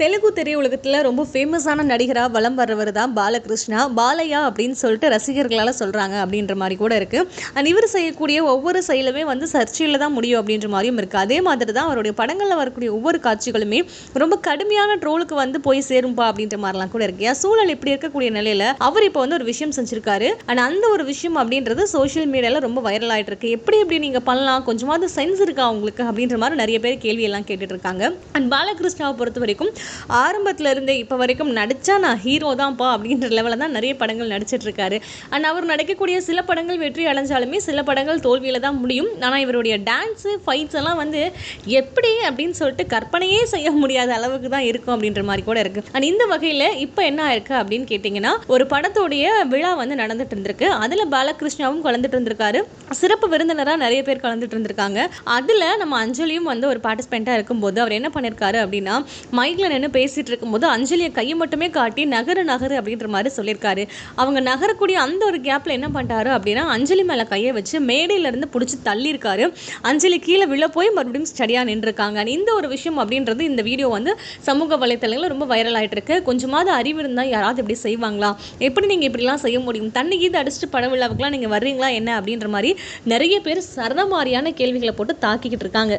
தெலுங்கு திரையுலகத்தில் ரொம்ப ஃபேமஸான நடிகராக வலம் வர்றவர் தான் பாலகிருஷ்ணா. பாலையா அப்படின்னு சொல்லிட்டு ரசிகர்களால் சொல்கிறாங்க அப்படின்ற மாதிரி கூட இருக்குது அண்ட் இவர் செய்யக்கூடிய ஒவ்வொரு செயலுமே வந்து சர்ச்சையில் தான் முடியும் அப்படின்ற மாதிரியும் இருக்குது அதே மாதிரி தான் அவருடைய படங்களில் வரக்கூடிய ஒவ்வொரு காட்சிகளுமே ரொம்ப கடுமையான ட்ரோலுக்கு வந்து போய் சேரும்பா அப்படின்ற மாதிரிலாம் கூட இருக்கு. ஏன் சூழல் இப்படி இருக்கக்கூடிய நிலையில் அவர் இப்போ வந்து ஒரு விஷயம் செஞ்சுருக்காரு. அண்ட் அந்த ஒரு விஷயம் அப்படின்றது சோஷியல் மீடியாவில் ரொம்ப வைரல் ஆகிட்டு இருக்கு. எப்படி எப்படி நீங்கள் பண்ணலாம்? கொஞ்சமாவது சென்ஸ் இருக்கா உங்களுக்கு? அப்படின்ற மாதிரி நிறைய பேர் கேள்வியெல்லாம் கேட்டுட்டு இருக்காங்க. அண்ட் பாலகிருஷ்ணாவை பொறுத்த வரைக்கும் ஆரம்பத்துல இருந்தே இப்போ வரைக்கும் நடிச்சா நான் ஹீரோ தான்ப்பா அப்படின்ற லெவலில் தான் நிறைய படங்கள் நடிச்சிட்டு இருக்காரு அண்ட் அவர் நடிக்கக்கூடிய சில படங்கள் வெற்றி அடைஞ்சாலுமே சில படங்கள் தோல்வியில தான் முடியும். ஆனால் இவருடைய டான்ஸு ஃபைட்ஸ் எல்லாம் வந்து எப்படி அப்படின்னு சொல்லிட்டு கற்பனையே செய்ய முடியாத அளவுக்கு தான் இருக்கும் அப்படின்ற மாதிரி கூட இருக்கு. அண்ட் இந்த வகையில் இப்போ என்ன ஆயிருக்கு அப்படின்னு கேட்டிங்கன்னா ஒரு படத்தோடைய விழா வந்து நடந்துட்டு இருந்திருக்கு. அதில் பாலகிருஷ்ணாவும் கலந்துட்டு இருந்திருக்காரு. சிறப்பு விருந்தினராக நிறைய பேர் கலந்துட்டு இருந்திருக்காங்க. அதில் நம்ம அஞ்சலியும் வந்து ஒரு பார்ட்டிசிபெண்ட்டாக இருக்கும்போது அவர் என்ன பண்ணியிருக்காரு அப்படின்னா மைக்கில் நின்று பேசிகிட்டு இருக்கும்போது அஞ்சலியை கையை மட்டுமே காட்டி நகரு நகரு அப்படின்ற மாதிரி சொல்லியிருக்காரு. அவங்க நகரக்கூடிய அந்த ஒரு கேப்பில் என்ன பண்ணிட்டாரு அப்படின்னா அஞ்சலி மேலே கையை வச்சு மேடையிலேருந்து பிடிச்சி தள்ளியிருக்காரு. அஞ்சலி கீழே விழ போய் மறுபடியும் ஸ்டடியாக நின்றுருக்காங்க. இந்த ஒரு விஷயம் அப்படின்றது இந்த வீடியோ வந்து சமூக வலைத்தளங்களில் ரொம்ப வைரல் ஆயிட்டு இருக்கு கொஞ்சமாவது அறிவு இருந்தால் யாராவது இப்படி செய்வாங்களா? எப்படி நீங்கள் இப்படிலாம் செய்ய முடியும்? தண்ணி கீது அடிச்சுட்டு பட விழாவுக்குலாம் நீங்கள் வர்றீங்களா என்ன அப்படின்ற மாதிரி நிறைய பேர் சரமாரியான கேள்விகளை போட்டு தாக்கிக்கிட்டு இருக்காங்க.